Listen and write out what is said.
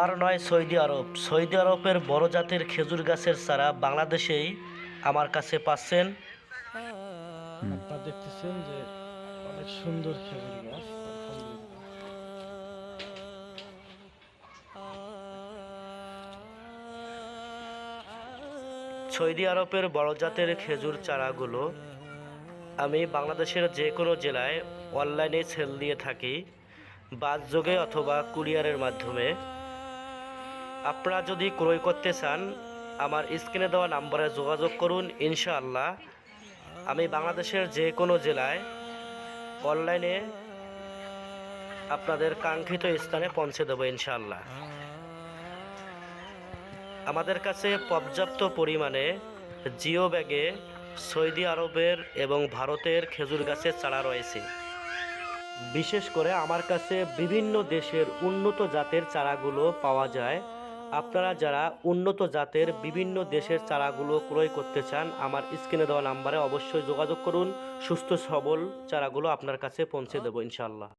আর নয় সৌদি আরব। সৌদি আরবের বড় জাতের খেজুর গাছের চারা বাংলাদেশেই আমার কাছে পাচ্ছেন। আপনারা দেখতেছেন যে অনেক সুন্দর খেজুর গাছ সৌদি আরবের বড় জাতের খেজুর চারাগুলো আমি বাংলাদেশের যে কোনো জেলায় অনলাইনে সেল দিয়ে থাকি বাস যোগে অথবা কুরিয়ারের মাধ্যমে। আপনারা যদি ক্রয় করতে চান, আমার স্ক্রিনে দেওয়া নাম্বারে যোগাযোগ করুন, ইনশাআল্লাহ। আমি বাংলাদেশের যে কোনো জেলায় অনলাইনে আপনাদের কাঙ্ক্ষিত স্থানে পৌঁছে দেবো, ইনশাআল্লাহ। আমাদের কাছে পর্যাপ্ত পরিমাণে জিও ব্যাগে সৌদি আরবের এবং ভারতের খেজুর গাছের চারা রয়েছে। বিশেষ করে আমার কাছে বিভিন্ন দেশের উন্নত জাতের চারাগুলো পাওয়া যায়। আপনারা যারা উন্নত জাতের বিভিন্ন দেশের চারাগুলো ক্রয় করতে চান, আমার স্ক্রিনে দেওয়া নাম্বারে অবশ্যই যোগাযোগ করুন। সুস্থ সবল চারাগুলো আপনার কাছে পৌঁছে দেবো ইনশাল্লাহ